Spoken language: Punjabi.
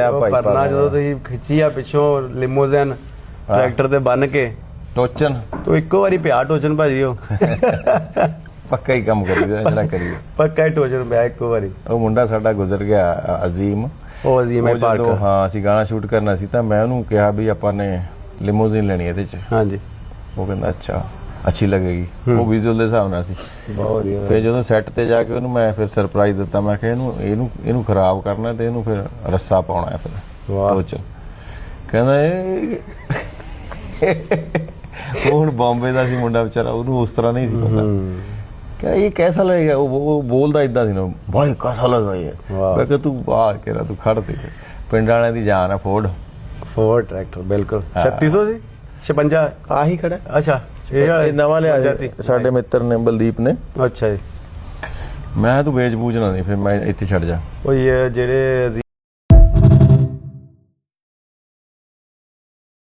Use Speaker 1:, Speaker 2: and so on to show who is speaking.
Speaker 1: ਆ ਭਾਈ
Speaker 2: ਪਰਨਾ। ਜਦੋਂ ਤੁਸੀਂ ਖਿੱਚੀ ਆ ਪਿੱਛੋਂ ਲਿਮੋਜ਼ਨ ਟਰੈਕਟਰ ਤੇ ਬੰਨ ਕੇ।
Speaker 1: ਟੋਚਨ।
Speaker 2: ਤੋ ਇੱਕੋ ਵਾਰੀ ਪਿਆ ਟੋਚਨ ਭਾਜੀ ਉਹ।
Speaker 1: ਪੱਕਾ ਹੀ ਕੰਮ ਕਰੀਦਾ ਜਿਹੜਾ ਕਰੀਏ
Speaker 2: ਪੱਕਾ ਹੀ ਟੋਚਨ ਪਿਆ ਇੱਕੋ ਵਾਰੀ।
Speaker 1: ਉਹ ਮੁੰਡਾ ਸਾਡਾ ਗੁਜ਼ਰ ਗਿਆ ਅਜ਼ੀਮ।
Speaker 2: ਉਹ ਅਜ਼ੀਮ ਹੈ
Speaker 1: ਜਦੋਂ
Speaker 2: ਪਾਰਕ।
Speaker 1: ਹਾਂ ਅਸੀਂ ਗਾਣਾ ਸ਼ੂਟ ਕਰਨਾ ਸੀ ਤਾਂ ਮੈਂ ਉਹਨੂੰ ਕਿਹਾ ਵੀ ਆਪਾਂ ਨੇ ਲਿਮੋਜ਼ਿਨ ਲੈਣੀ ਹੈ ਇਹਦੇ ਚ।
Speaker 2: ਹਾਂਜੀ।
Speaker 1: ਉਹ ਕਹਿੰਦਾ ਅੱਛਾ। ਅੱਛੀ ਲੱਗੇਗੀ। ਉਹ ਵਿਜ਼ੂਅਲ ਦੇ ਹਿਸਾਬ ਨਾਲ ਸੀ।
Speaker 2: ਬਹੁਤ ਵਧੀਆ।
Speaker 1: ਫਿਰ ਜਦੋਂ ਸੈੱਟ ਤੇ ਜਾ ਕੇ ਉਹਨੂੰ ਮੈਂ ਫਿਰ ਸਰਪ੍ਰਾਈਜ਼ ਦਿੱਤਾ ਮੈਂ ਕਿਹਾ ਇਹਨੂੰ ਇਹਨੂੰ ਇਹਨੂੰ ਖਰਾਬ ਕਰਨਾ ਤੇ ਇਹਨੂੰ ਫਿਰ ਰੱਸਾ ਪਾਉਣਾ ਹੈ ਫਿਰ।
Speaker 2: ਵਾਹ।
Speaker 1: ਚ। ਕਹਿੰਦਾ ਇਹ ਹੁਣ ਬੰਬੇ ਦਾ ਸੀ ਮੁੰਡਾ ਵਿਚਾਰਾ ਉਹਨੂੰ ਉਸ ਤਰ੍ਹਾਂ ਨਹੀਂ ਸੀ ਪਤਾ। ਕਹ ਇਹ ਕੈਸਾ ਲੱਗੇਗਾ? ਉਹ ਬੋਲਦਾ ਇਦਾਂ ਸੀ ਨਾ ਬਾਈ ਕੈਸਾ ਲੱਗਾ
Speaker 2: ਇਹ?
Speaker 1: ਮੈਂ ਕਿਹਾ ਤੂੰ ਬਾਹਰ ਕਿਹੜਾ ਤੂੰ ਖੜ ਦੇ ਪਿੰਡ ਵਾਲਿਆਂ ਦੀ ਜਾਨ ਆ ਫੋਰਡ
Speaker 2: ਫੋਰਡ ਟਰੈਕਟਰ ਬਿਲਕੁਲ। 3600 ਸੀ 56
Speaker 1: ਆਹੀ ਖੜਾ।
Speaker 2: ਅੱਛਾ। ਇਹ ਵਾਲਾ
Speaker 1: ਇਹ ਨਵਾਂ ਲਿਆ
Speaker 2: ਜਾਤੀ।
Speaker 1: ਸੀ ਸਾਡੇ ਮਿੱਤਰ ਨੇ ਬਲਦੀਪ ਨੇ।
Speaker 2: ਅੱਛਾ ਜੀ।
Speaker 1: ਮੈਂ ਤੂੰ ਵੇਚ ਬੂਝ ਨਾ ਨਹੀਂ ਫਿਰ ਮੈਂ ਇੱਥੇ ਛੱਡ ਜਾ।
Speaker 2: ਉਹ ਇਹ ਜਿਹੜੇ